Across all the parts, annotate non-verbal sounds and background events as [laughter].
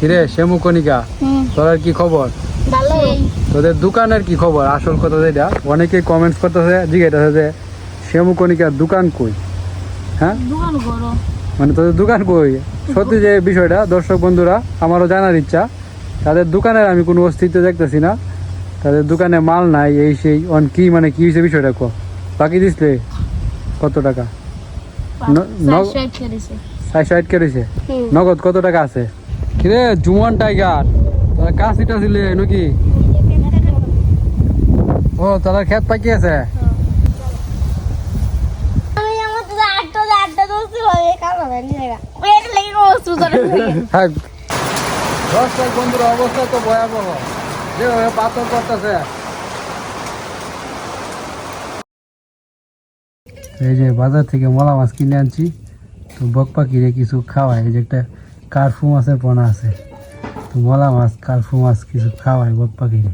কিরে শ্যামু কণিকা তোর কি খবর? তোদের দোকানের কি খবর? আসল কথা যেটা অনেকে কমেন্টস করতেছে জিজ্ঞাসা যে শ্যামু কণিকার দোকান কই? হ্যাঁ? মানে তোদের দোকান কই? সত্যি যে বিষয়টা দর্শক বন্ধুরা আমারও জানার ইচ্ছা। তাদের দোকানের আমি কোনো অস্তিত্ব দেখতেছি না। তাদের দোকানে মাল নাই এই সেই অন কি মানে কি হয়েছে বিষয়টা কো? বাকি দিসলে কত টাকা? চারশো আট কেটেছে নগদ কত টাকা আছে? কিরে জুমন টাইগার তোরা কাশিটা ছিলে নাকি? ও তারা খেত পাকি আছে? [laughs] হ্যাঁ। বন্ধুর অবস্থা তো ভয়াবহ। যেভাবে পাথর করতেছে এই যে বাজার থেকে মলা মাছ কিনে আনছি তো বক পাখিরে কিছু খাওয়ায়। এই যে একটা কার্ফু মাছের পোনা আছে। তো মলা মাছ, কার্ফু মাছ কিছু খাওয়ায় বক পাখিরে।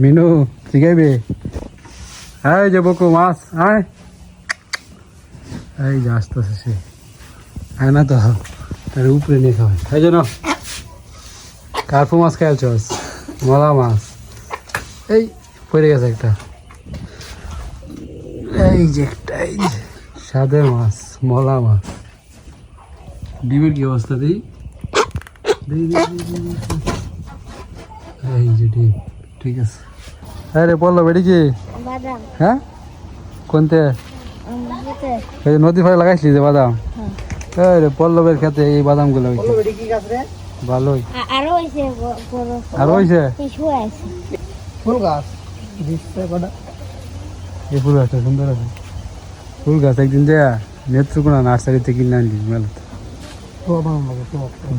মিনু শিখাইবে হ্যাঁ যে বকু মাছ, আয়। এই যে আসতেছে সে। আয় না তো, তার উপরে নিয়ে খাওয়াই। তাই জন্য কার্পু মাছ খেয়েছস মলা মাছ। এই, পড়ে গেছে একটা। এই যে একটা, এই যে। সাদের মাছ, মলা মাছ। ডিমের কি অবস্থা দিই। এই যে ডিম ঠিক আছে। হ্যাঁ রে বলল বেড়ি কি? হ্যাঁ? কোনতে? এই নদী ফাড়ে লাগাইছিলি যে বাদাম? এই রে পল্লবের খেতে এই বাদামগুলো হয়েছে। ভালোই। আরও হইছে বড় আর আছে। ফুল গাছ। এই ফুল গাছটা সুন্দর আছে। ফুল গাছ একদিন যা নেত্রকোনা নার্সারিতে কিনে আনলি মেলাতে। তো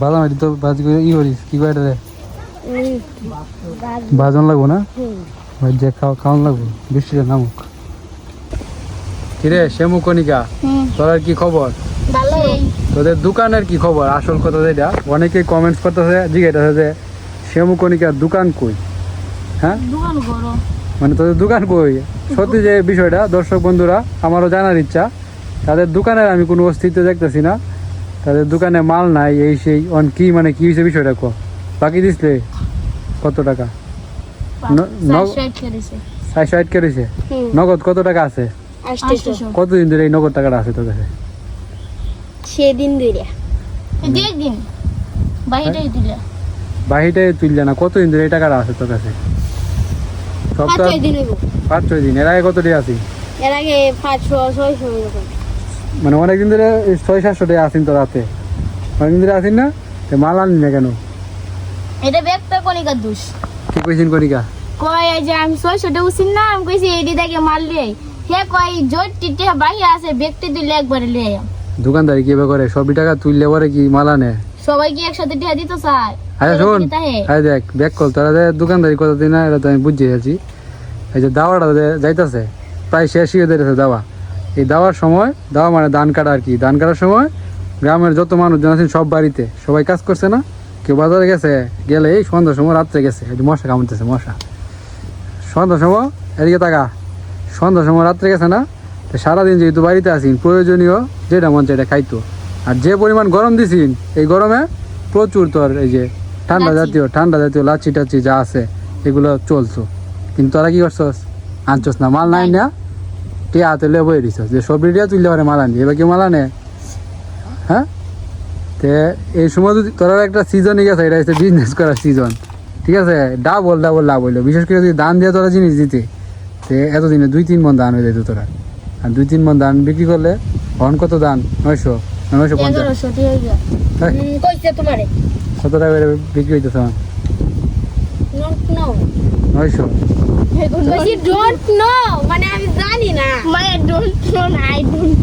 বাদাম এটি তো ভাজি করে ই করিস কি করে রে ভাজন লাগবো না যে খাওয়া খাওয়ান লাগবো বৃষ্টিটা নামুক কিরে শ্যামু কণিকা তোর কি খবর তোদের দোকানের কি খবর আসল কথা যেটা অনেকেই কমেন্টস করতেছে জিজ্ঞাসা যে শ্যামু কণিকার দোকান কই হ্যাঁ মানে তোদের দোকান কই সত্যি যে বিষয়টা দর্শক বন্ধুরা আমারও জানার ইচ্ছা তাদের দোকানের আমি কোনো অস্তিত্ব দেখতেছি না তাদের দোকানে মাল নাই এই সেই অন কি মানে কি হয়েছে বিষয়টা কো? বাকি দিসলে কত টাকা? আট কেটেছে হুম। নগদ কত টাকা আছে? কতদিন ধরে এই নগদ টাকাটা আছে তোর কাছে? সেদিন ধরে দেখ দিন বাইরেই দিলে। বাহিরে তুললে না কতদিন ধরে এই টাকাটা আছে তোর কাছে? সব পাঁচ ছয় দিন এর আগে কত টাকা আছি? এর আগে পাঁচশো ছয়শো এরকম। মানে অনেকদিন ধরে ছয় সাতশো টাকা আসিন তোর হাতে অনেকদিন ধরে আসিন না? তো মাল আনি না কেন? এটা ব্যাগটা কনিকার দোষ। কি কইছেন কনিকা কয় যে আমি ছয়শোটা উচিন না আমি কইছি এডি দেখে মাল লিয়ে হে কয় জোর টিটে বাইরে একবারে লিয়ে আয়। দোকানদারি কি করে? সবই টাকা তুললে পরে কি মাল আনে? সবাই কি একসাথে টিয়া দিতে চায় আচ্ছা শোন। আরে দেখ ব্যাক কল তোরা দোকানদারি কত দিন এটা তো আমি বুঝে গেছি এই যে দাওয়াটা যাইতাছে প্রায় শেষ হয়ে যাইতেছে দাওয়া। এই দাওয়ার সময় দাওয়া মানে ধান কাটা আর কি। ধান কাটার সময় গ্রামের যত মানুষজন আছেন সব বাড়িতে। সবাই কাজ করছে না? কেউ বাজারে গেছে গেলে এই সন্ধ্যার সময় রাত্রে গেছে। এই মশা কামড়তেছে মশা। সন্ধ্যার সময় এদিকে টাকা সন্ধ্যার সময় রাত্রে গেছে না? তো সারাদিন যেহেতু বাড়িতে আসিন প্রয়োজনীয় যেটা মন চাই এটা খাইতো। আর যে পরিমাণ গরম দিছিন এই গরমে প্রচুর তোর এই যে ঠান্ডা জাতীয় ঠান্ডা জাতীয় লাচি টাচি যা আছে এগুলো চলছো কিন্তু তারা কি করছস? আনছস না মাল নাই। না? টিয়া হাতে লে বই দিছস। যে সব রেডিয়া তুললে পারে মাল আনি এবার কি মাল আনে হ্যাঁ? তে এই সময় যদি তোরা একটা সিজনই গেছে এটা হচ্ছে বিজনেস করার সিজন ঠিক আছে? ডাবল ডাবল লাভ হইল। বিশেষ করে যদি দান দিয়ে তোরা জিনিস দিতে তে এতদিনে দুই তিন মন দান হয়ে যেত তোরা। আর দুই তিন মন দান বিক্রি করলে অন কত দান নয়শো না নয়শো পঞ্চাশ। হ্যাঁ, তোমারে। কত টাকা বিক্রি হইতেছে আমার নয়শো। কইছি ডোন্ট নো মানে আমি জানি না। মানে ডোন্ট নো আই ডোন্ট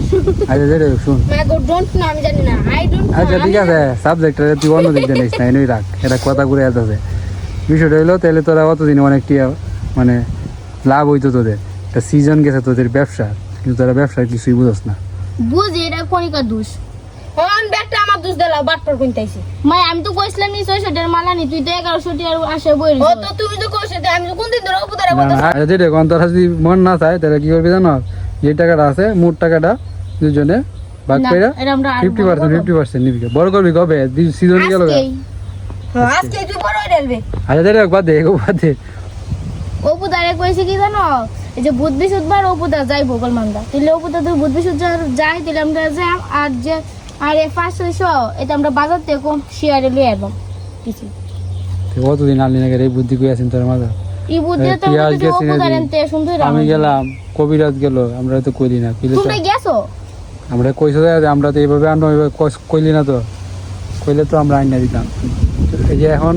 আচ্ছা যেটা শুন। মানে ডোন্ট নো আমি জানি না। আই ডোন্ট আচ্ছা ঠিক আছে সাবজেক্টটা তুই অন্য দিক দিয়ে নিস না এনেই রাখ এটা কথা ঘুরে আসতেছে। বিষয়টা হইল তাহলে তোরা অতদিন অনেকটি মানে লাভ হইতো তোদের। একটা সিজন গেছে তোদের ব্যবসা কিন্তু তোরা ব্যবসার কিছুই বুঝোস না। বুঝি এটা কনিকার দোষ? হন ব্যাগটা আমার দোষ দিলা বাটপার কিনতেছি মাই আমি তো কইছিলাম নি ছয়শো টাকার মালা নি তুই তো এগারোশো টাকার আসে বই ও তো তুমি তো কইছো আমি তো কোন দিন ধরে উপদারে আচ্ছা কোন তোরা যদি মন না চায় তাহলে কি করবি জানো? যে টাকাটা আছে মোট টাকাটা দুজনে ভাগ না, কইরা এটা আমরা আর ফিফটি বড় পার্সেন্ট করব। ফিফটি পার্সেন্ট নিবি বড় করবি কবে? সিজন গেল আজকে তুই বড় হয়ে দেড় বাদ দে বাদ দে। কইছে কি জানো? এই যে বুধ বৃহস্পতিবার অপু দা যাই ভোগল মান্দা তাহলে অপু দা তো বুধ যাই তাহলে আমরা যাই আর যে আর এ পাঁচশো এটা আমরা বাজার থেকে কম শেয়ারে লিয়ে কিছু। কতদিন আনলি না এই বুদ্ধি কই আছেন তোর মাথা এই বুদ্ধি তো আমি গেলাম কবিরাজ গেল আমরা তো কইলি না কইলে তো। গেছো? আমরা কইছো আমরা তো এইভাবে আনো কইলি না তো। কইলে তো আমরা আইনা দিতাম। এই যে এখন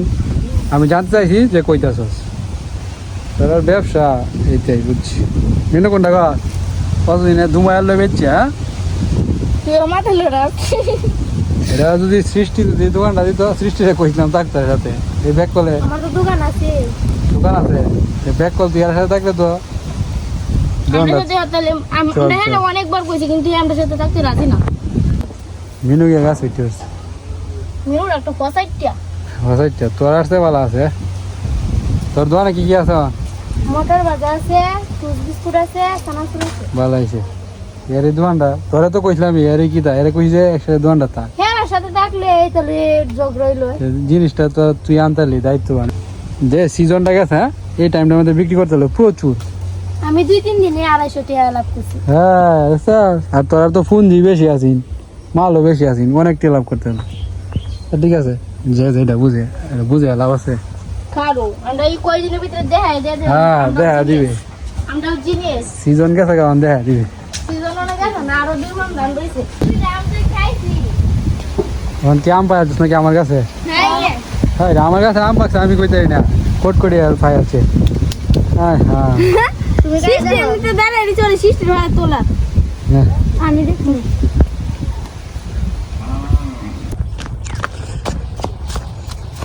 আমি জানতে চাইছি যে কইতাছস। তোর ব্যবসা এইটাই বুঝছি। মেনু কোনটা কতদিনে দু লোক বেচছে হ্যাঁ? তুই মাথা লোড়া এটা যদি সৃষ্টি যদি দোকানটা দিত সৃষ্টিটা কইছিলাম ডাক্তার সাথে। এই ব্যাগ কলে আমার তো দোকান আছে। দোকান আছে। এই ব্যাগ কল তুই সাথে থাকলে তো চল, আমরা হ্যাঁ চল। অনেকবার কইছি কিন্তু আমরা সাথে থাকতে রাজি না। মিনু গিয়ে গাছ হইতে হচ্ছে মিনুর একটা পঁচাইটা তোর আসতে ভালো আছে তোর দোকানে কি কি আছে মটর ভাজা আছে টুস বিস্কুট আছে আছে। ভালো আছে এর এই দোকানটা তোরা তো কইছিলাম এর কি তা এর কইছে একসাথে দোকানটা থাক। হ্যাঁ সাথে থাকলে এই রইল। জিনিসটা তো তুই আনতালি দায়িত্ববান যে সিজনটা গেছে হ্যাঁ এই টাইমটার মধ্যে বিক্রি করতে হলো প্রচুর। আমি দুই তিন দিনে আড়াইশো টাকা লাভ করছি হ্যাঁ স্যার আর তোরা তো ফোন দিয়ে বেশি আছিন মালও বেশি আছিন অনেক লাভ করতে হলো। ঠিক আছে যে যেটা বুঝে বুঝে লাভ আছে। হ্যাঁ দেখা দিবে। সিজন গেছে কেমন দেখা দিবে। এখন কি আম নাকি আমার কাছে? হ্যাঁ আমার কাছে আম পাকছে আমি কইতে না। কোট করে আর পাই আছে। হ্যাঁ। হ্যাঁ। সিস্টেমতে দাঁড়াই চলে সিস্টেম তোলা। আমি দেখি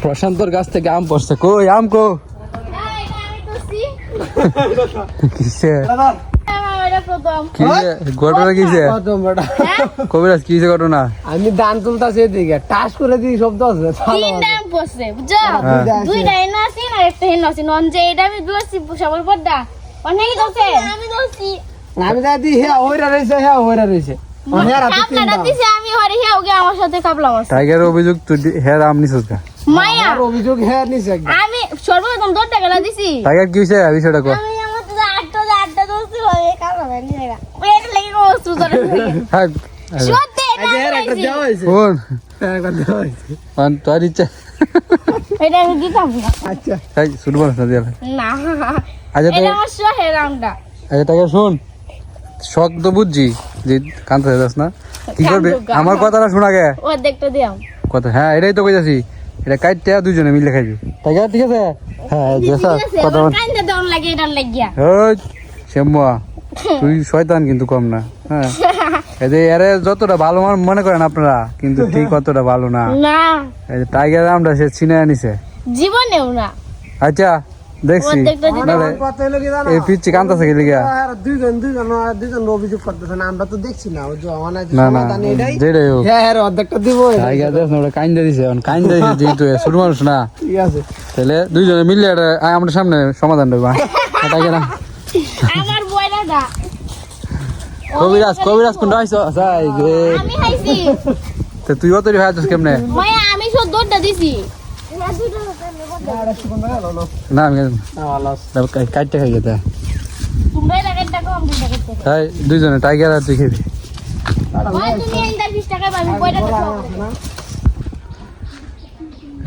প্রশান্তর কাছ থেকে আম পড়ছে। কই আম কো? কিসে আমার এটা প্রথম কি ঘটনা হ্যাঁ? কবিরাজ কিসে ঘটনা? আমি দান তুলতাছি এদিকে। টাস করে দিই শব্দ আছে। তিন ডাম পড়ছে বুঝছ? হ্যাঁ। দুই ডাইন আছে না একটা হেন আছে? নন যে এটা আমি ধরছি সবার পর্দা। অনেক ধরছে। আমি ধরছি আমি যাই হ্যাঁ ওইরা হ্যাঁ মারছে। টাইগার অভিযোগ তুই হ্যাঁ আম নিছিস গা? মায়া। অভিযোগ আমি সর্বপ্রথম দৌড় টাকা দিছি। টাইগার কি হইছে? বিষয়টা কো। শুন শখ তো বুঝছি যে কানতে যাস না কি করবে আমার কথাটা শোনা গে কথা হ্যাঁ এটাই তো কইতাছি এটা কাইটটা দুজনে মিলে খাইবি তাই ঠিক আছে হ্যাঁ কথা বল লাগে লাগিয়া ওই শ্যামুয়া তুই শয়তান কিন্তু কম না হ্যাঁ? [laughs] এদের এরে যতটা ভালো মনে করেন আপনারা কিন্তু ঠিক [laughs] অতটা ভালো না। না। এই যে টাইগার আমরা সে চিনে আনিছে। জীবনেও না। আচ্ছা দেখছি। এই পিচ্ছি কি লিগা দুইজন দুইজন দুইজন অভিযোগ করতেছে না আমরা তো দেখছি না ওই যে আমার না না সমাধান এটাই। যেটাই হোক। হ্যাঁ হ্যাঁ অর্ধেকটা দিব টাইগার দেখ না ওটা কাইন্দা দিছে এখন কাইন্দা দিছে যেহেতু এ মানুষ না। ঠিক আছে। তাহলে দুইজনে আয় আমাদের সামনে সমাধান দেবো। [laughs] টাইগার আমার বয়রা দা। কবিরাজ কবিরাজ কোনটা আইছ সাই রে আমি খাইছি। তো তুই অতরি ভাই আছিস কেমনে? মায়া আমি সব দৌড়টা দিছি। না না আমি না। কাটতে খাই। গেতে তাই দুইজনে টাইগার আর তুই খেবি। ভাই তুমি ইন্টার 20 টাকা পাবি কয়টা টাকা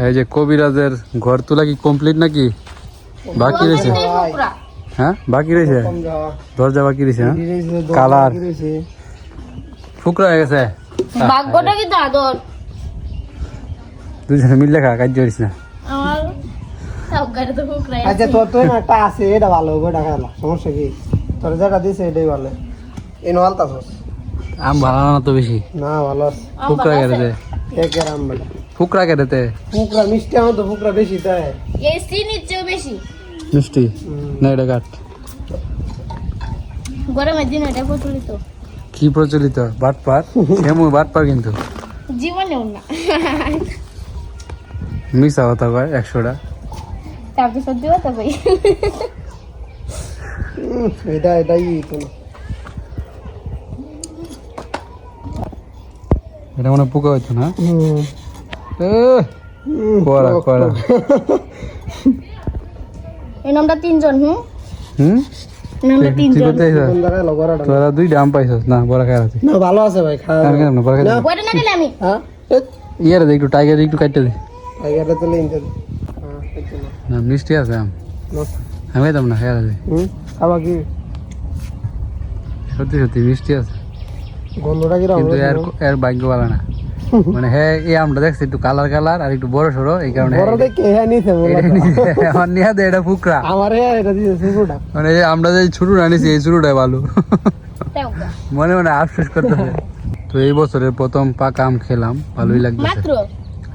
এই যে কবিরাজের ঘর তোলা কি কমপ্লিট নাকি? বাকি রয়েছে? হ্যাঁ? বাকি রয়েছে? দরজা বাকি রয়েছে হ্যাঁ? কালার। ফুকরা হয়ে গেছে। ভাগ্যটা কি দাদর দুজনে খা কাজ করিস না। আচ্ছা তোর তো একটা আছে এটা ভালো হবে সমস্যা কি? তোর যেটা দিছে এটাই ভালো। এই নলতা সস। আম ভালো না তো বেশি? না ভালো ফুকরা কেটেতে একের আম ফুকরা কেটেতে ফুকরা মিষ্টি আমার তো ফুকরা বেশি তাই। এই চিনির চেয়েও বেশি। মিষ্টি না এটা কাট গরমের দিন এটা প্রচলিত। কি প্রচলিত? বাটপার এমন বাটপার কিন্তু। জীবনেও না। মিশা কথা কয় একশোটা। তারপর সত্যি কথা কই এটা এটাই এটা মনে পোকা হইতো না? করা [laughs] এই নামটা তিনজন হুম? হুম? নামটা তিনজন। করতে আইসা? কোন জায়গায় এলো বড়টা? তোরা দুই ডাম পাইছস না বড় খাই আছে না ভালো আছে ভাই খাওয়া আর কেন বড় খাই বইটা না দিলে আমি। হ্যাঁ ইয়ার একটু টাইগার একটু কাটতে দে। টাইগারটা তো লিন হ্যাঁ না। না মিষ্টি আছে আম। খাইতাম না খাই আছে হুম? খাবা কি? সত্যি সত্যি মিষ্টি আছে। গন্ধটা কি কিন্তু এর এর ভাগ্য ভালো না। মানে হ্যাঁ এই আমটা দেখছি একটু কালার কালার আর একটু বড় সড়ো এই কারণে বড় দেখে হ্যাঁ নিছে আমার নিয়ে দে এটা ফুকরা। আমার হ্যাঁ এটা মানে এই আমরা যে শুরু আনিছি এই শুরুটাই ভালো। মনে মনে আফসোস করতেছে তো এই বছরের প্রথম পাকা আম খেলাম ভালোই মাত্র?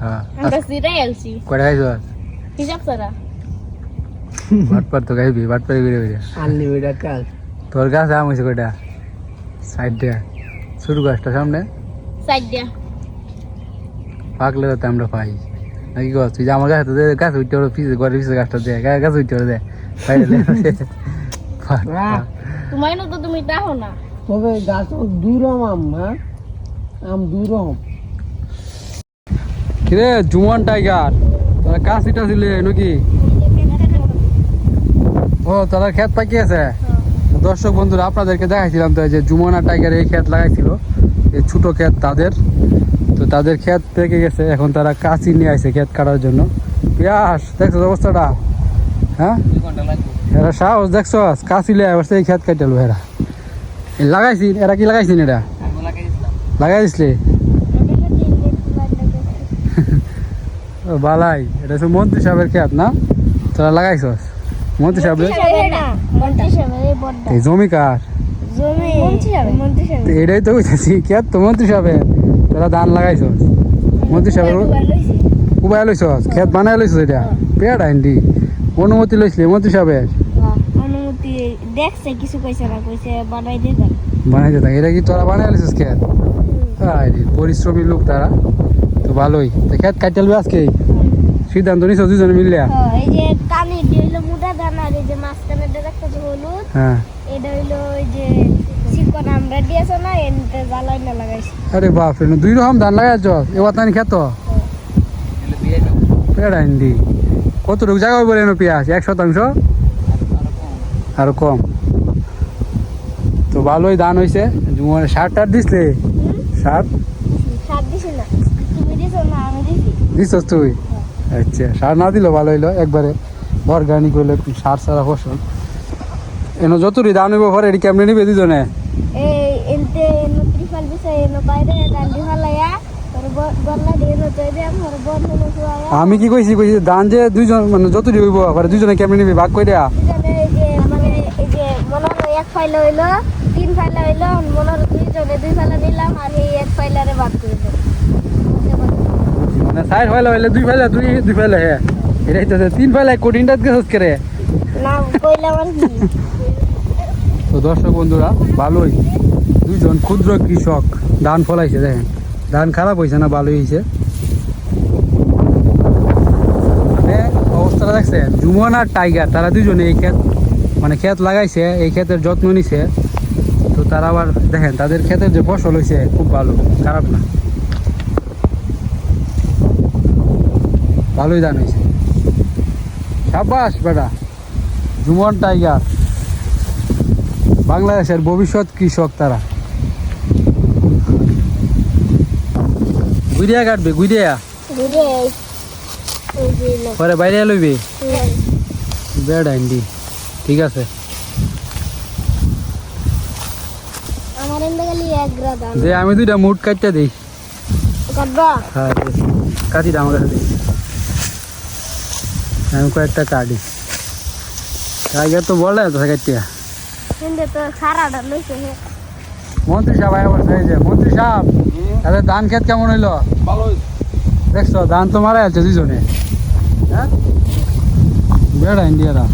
হ্যাঁ। আমরা কয়টা খাইছো আর হিসাব সারা ভাটপার তো খাইবি করে আনলিমিটেড কাজ। তোর গাছে আম হয়েছে কয়টা? সাইড দিয়ে। শুরু গাছটা সামনে। সাইড দিয়া। পাকলে তো আমরা পাই। নাকি গাছ তুই যে আমার গাছ দে গাছ উঠতে ওর পিছিয়ে ঘরের পিছে গাছটা দে গাছ উঠতে ওর দে। পাক, পাক। তো তুমি তাহো না। তবে গাছ দুই রকম আম হ্যাঁ আম দুই রকম কিরে জুমন টাইগার? তোরা কাশিটা ছিলে নাকি? ও তারা ক্ষেত পাকিয়েছে? দর্শক বন্ধুরা আপনাদেরকে দেখাইছিলাম তো এই যে জুমনা টাইগার এই ক্ষেত লাগাইছিল এই ছোট ক্ষেত তাদের। তো তাদের ক্ষেত পেকে গেছে। এখন তারা কাঁচি নিয়ে আসে ক্ষেত কাটার জন্য। পিয়াস দেখছ অবস্থাটা? হ্যাঁ? এরা সাহস দেখছ? কাঁচি লিয়ে আসছে এই ক্ষেত কাটালো এরা। লাগাইছি এরা কি লাগাইছিন এটা? লাগাই দিসলে? ও বালাই এটা হচ্ছে মন্ত্রী সাহেবের ক্ষেত না? তোরা লাগাইছস? মন্ত্রী সাহেবের এই জমি কার? তো এটাই তো বুঝেছি ক্ষেত তো মন্ত্রী সাহেবের। তোরা ধান লাগাইছস মন্ত্রী সাহেবের উবাই লইছস ক্ষেত বানাই লইছস এটা? পেয়ার আইনটি অনুমতি লইছিলি মন্ত্রী সাহেবের? অনুমতি দেখছে কিছু কইছে না কইছে বানাই দেন। বানাই দিতাম এটা কি তোরা বানাই লইছস ক্ষেত আরে পরিশ্রমী লোক তারা। তো ভালোই। তো ক্ষেত কাটালবি আজকে? সিদ্ধান্ত নিছ দুজনে মিললিয়া এই যে কানে হইল মুদা দানা এই যে মাঝখানে যে হলুদ হ্যাঁ। এটা হইল ওই যে আরে বাপ রে দুই রকম ধান লাগাইছ এবার তানি খেত? পেয়ার আইনটি কতটুকু জায়গা বলে এনো পেঁয়াজ? এক শতাংশ? আরও কম। তো ভালোই ধান হয়েছে সার টার দিসলে? সার? সার দিছি না। তুমি দিছো না আমি দিছি। দিছস তুই? আচ্ছা সার না দিলেও ভালো হইল। একবারে অর্গানিক হইলে সার সারা ফসল এনো যতটি ধান হইব পরে এটি কেমনে নিবে দুজনে এই এনতে এনো ত্রিফাল বিছে এনো বাইরে ডান্ডি ফালাইয়া তোর গল্লা দিয়ে এনো তৈ দে আমার বন্ধ নো শুয়ায়া আমি কি কইছি কইছি ধান যে দুইজন মানে যতটি হইব পরে দুইজনে কেমনে নিবে ভাগ করে দেয়া মানে এই যে হলো এক ফাইল হইল তিন ফাইল হইল দুইজনে দুই ফাইলা নিলাম আর এই এক ফাইলারে বাদ করে মানে সাইড ফাইলে হইলে দুই ফাইলে দুই দুই ফাইলে হ্যাঁ। এটাই তো তিন ফাইলে কোটিনটা গেছস করে না কইলাম আর কি। তো দর্শক বন্ধুরা ভালোই। দুইজন ক্ষুদ্র কৃষক ধান ফলাইছে দেখেন। ধান খারাপ হয়েছে না, ভালোই হয়েছে। মানে অবস্থাটা দেখছেন, জুমন আর টাইগার, তারা দুজনে এই ক্ষেত মানে ক্ষেত লাগাইছে, এই ক্ষেতের যত্ন নিছে। তো তারা আবার দেখেন, তাদের ক্ষেতের যে ফসল হয়েছে, খুব ভালো, খারাপ না। ভালোই ধান হয়েছে। সাবাস বেটা, জুমন টাইগার। বাংলাদেশের ভবিষ্যৎ কৃষক তারা। গুইডিয়া কাটবে গুইডিয়া বুঝে এই যে লোক পরে বাইরে লইবে? বেড আইন্ডি ঠিক আছে। আমার যে আমি। দুইটা মুট কাটতে দিই। হ্যাঁ কাটি দাম কাছে দিই আমি কয়েকটা কাটি। টাইগার তো বলে তো কাটিয়া মন্ত্রী সাহেব যে মন্ত্রী সাহেব! তাহলে ধান ক্ষেত কেমন হইল? দেখছ ধান তো মারা যাচ্ছে দুজনে হ্যাঁ? বেড়া ইন্ডিয়ারা।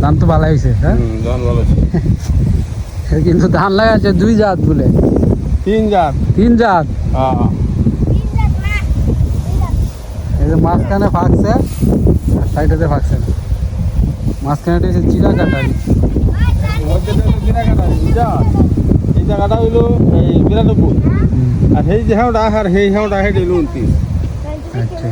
ধান তো ভালো হয়েছে হ্যাঁ? [laughs] কিন্তু ধান লাগাচ্ছে দুই জাত বলে। তিন জাত। তিন জাত? এই যে মাঝখানে ফাঁকছে আর সাইডেতে ফাঁকছে। মাঝখানে হচ্ছে চিরা কাটারি এই জায়গাটা হইল এই হুম। আর সেই যে হেঁটা আর সেই হেঁটা হেঁটে উনত্রিশ আচ্ছা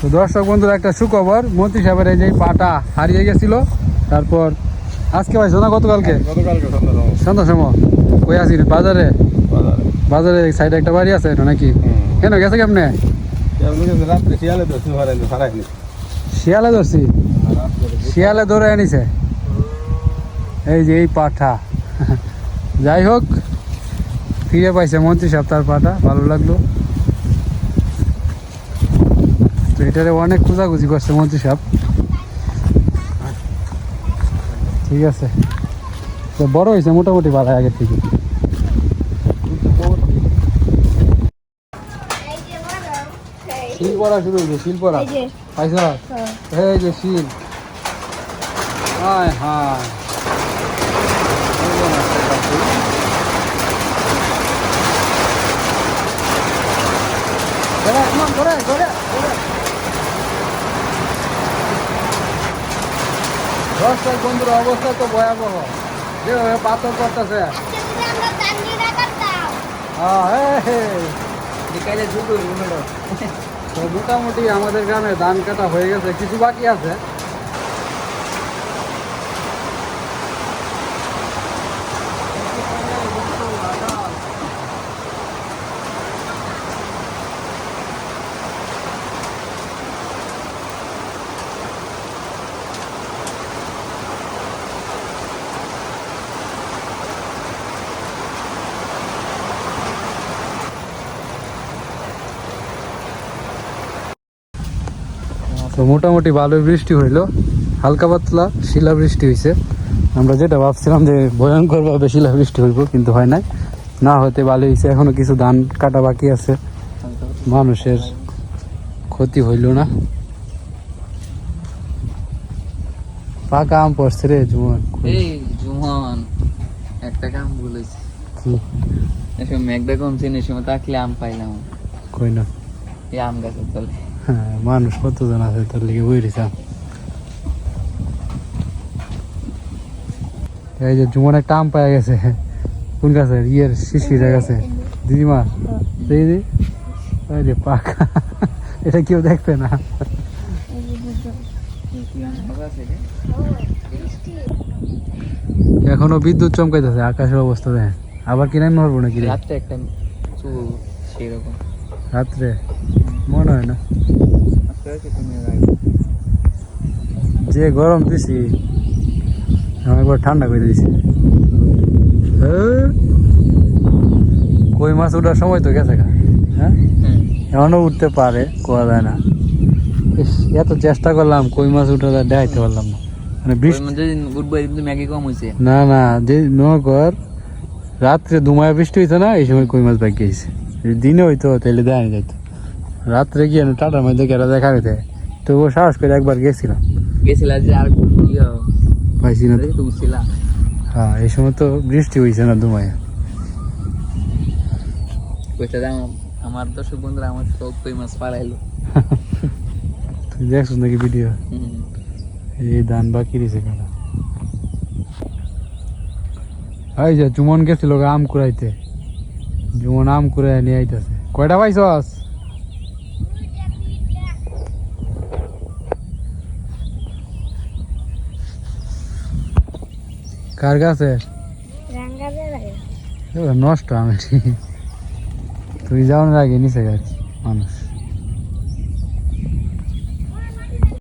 তো দর্শক বন্ধুরা একটা সুখবর। মন্ত্রী সাহেবের এই যে পাটা হারিয়ে গেছিল তারপর আজকে পাইছো না গতকালকে? গতকালকে সন্ধ্যা সময়? কই আছি বাজারে? বাজারে। সাইডে একটা বাড়ি আছে নাকি? কেন গেছে কেমনে? রাত্রে শিয়ালে তো শিয়ালে ধরছি। শিয়ালে ধরে আনিছে। এই যে এই পাঠা। যাই হোক ফিরে পাইছে মন্ত্রী সাহেব তার পাঠা ভালো লাগল। তো এটারে অনেক খোঁজাখুঁজি করছে মন্ত্রী সাহেব। ঠিক আছে। তো বড় হয়েছে মোটামুটি ভালো আগের থেকে। শিল পড়া শুরু হয়েছে শিল পড়া। পাইছ? হ্যাঁ। এই যে শিল হায় হায় ধরে, ধরে, ধরে। দর্শক বন্ধুর অবস্থা তো ভয়াবহ যেভাবে পাথর করতেছে হ্যাঁ হে, হে। বিকালে রুমের তো মোটামুটি আমাদের গ্রামে ধান কাটা হয়ে গেছে কিছু বাকি আছে। তো মোটামুটি ভালো বৃষ্টি হইল। হালকা পাতলা শিলা বৃষ্টি হয়েছে আমরা যেটা ভাবছিলাম যে ভয়ঙ্করভাবে শিলা বৃষ্টি হইব কিন্তু হয় নাই। না হতে ভালো হয়েছে এখনও কিছু ধান কাটা বাকি আছে। মানুষের ক্ষতি হইল না। পাকা আম পড়ছে রে জুমন এই জুমন একটা কাম বলেছি। কি? এসব মেঘটা কমছে না সময় তাকলে আম পাইলাম। কই না? এই আম গাছের তলে। হ্যাঁ মানুষ কতজন আছে তোর লিগে বই রেছাম এই যে জুমন একটা আম পাওয়া গেছে। কোন গাছে ইয়ের শিশির গেছে। দিদিমা দেখি দি ওই যে পাকা। এটা কেউ দেখবে না। এখনও বিদ্যুৎ চমকাইতেছে আকাশের অবস্থা দেখেন। আবার কিনে নড়বো নাকি? রাত্রে একটা সেরকম রাত্রে? হয় না। যে গরম দিছি আমি একবার ঠান্ডা করে দিয়েছি কই মাছ উঠার সময় তো গেছে হ্যাঁ। এখনও উঠতে পারে কোয়া যায় না। এত চেষ্টা করলাম কই মাছ উঠে দেখাইতে পারলাম না। মানে বৃষ্টি কম হয়েছে না না যে নগর রাত্রে দুমায় বৃষ্টি হইতো না এই সময় কই মাছ বাকি গেছে দিনে হইতো তাহলে দেখানি যাইতো। রাত্রে গিয়ে না টাটার মধ্যে কেটে দেখা হইতে তো ও সাহস করে একবার গেছিলাম। গেছিলা যে আর ইয়ে? পাইছি না হ্যাঁ এই সময় তো বৃষ্টি হয়েছে না দুমায়। আমার দর্শক বন্ধুরা আমার সব কই মাছ পালাইলো। [laughs] তুই দেখছিস নাকি ভিডিও এই ধান বাকি রয়েছে কেনা এই যে জুমন গেছিল আম কুড়াইতে। জুমন আম কুড়াই নিয়ে আইতেছে। কয়টা পাইছস? কার কাছে? নষ্ট আমি। তুই যাওয়ার আগে নিচে গেছি মানুষ।